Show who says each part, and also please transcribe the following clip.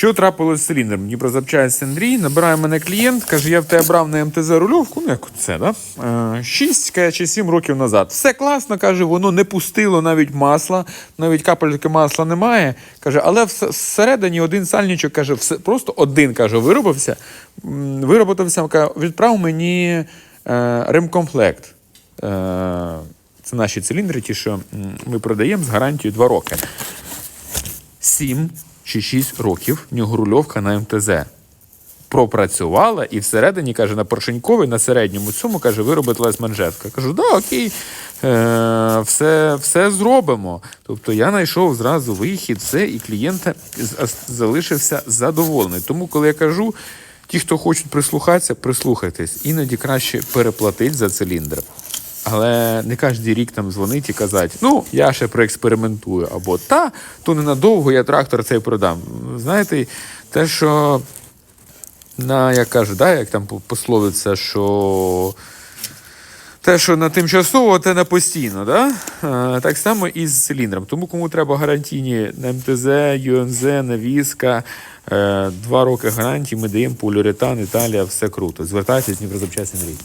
Speaker 1: Що трапилось з циліндром? Дніпрозапчасть Андрій, набирає мене клієнт, каже, я в тебе брав на МТЗ рульовку, ну як це, да? Е, 6 каже, чи 7 років назад. Все класно, каже, воно не пустило навіть масла, навіть капельки масла немає. Каже, але всередині один сальничок, каже, все, просто один, каже, виробився. М, Вироботався, каже, відправ мені е, ремкомплект. Е, це наші циліндри, ті, що ми продаємо з гарантією 2 роки. 7 чи 6 років нього рульовка на МТЗ. Пропрацювала і всередині, каже, на поршеньковій, на середньому цьому, каже, виробилась манжетка. Кажу, да, окей, е, все, все зробимо. Тобто я знайшов зразу вихід, все, і клієнт залишився задоволений. Тому, коли я кажу, ті, хто хочуть прислухатися, прислухайтесь. Іноді краще переплатити за циліндр. Але не кожен рік там дзвонить і казати, ну, я ще проекспериментую, або та, то ненадовго я трактор цей продам. Знаєте, те, що на, як кажуть, да, як там пословиться, що те, що на тимчасово, те на постійно, да? Так само і з циліндром. Тому кому треба гарантійні на МТЗ, ЮНЗ, навіска, е, два роки гарантії, ми даємо поліуретан, Італія, все круто. Звертайтесь, Дніпрозапчасний рік.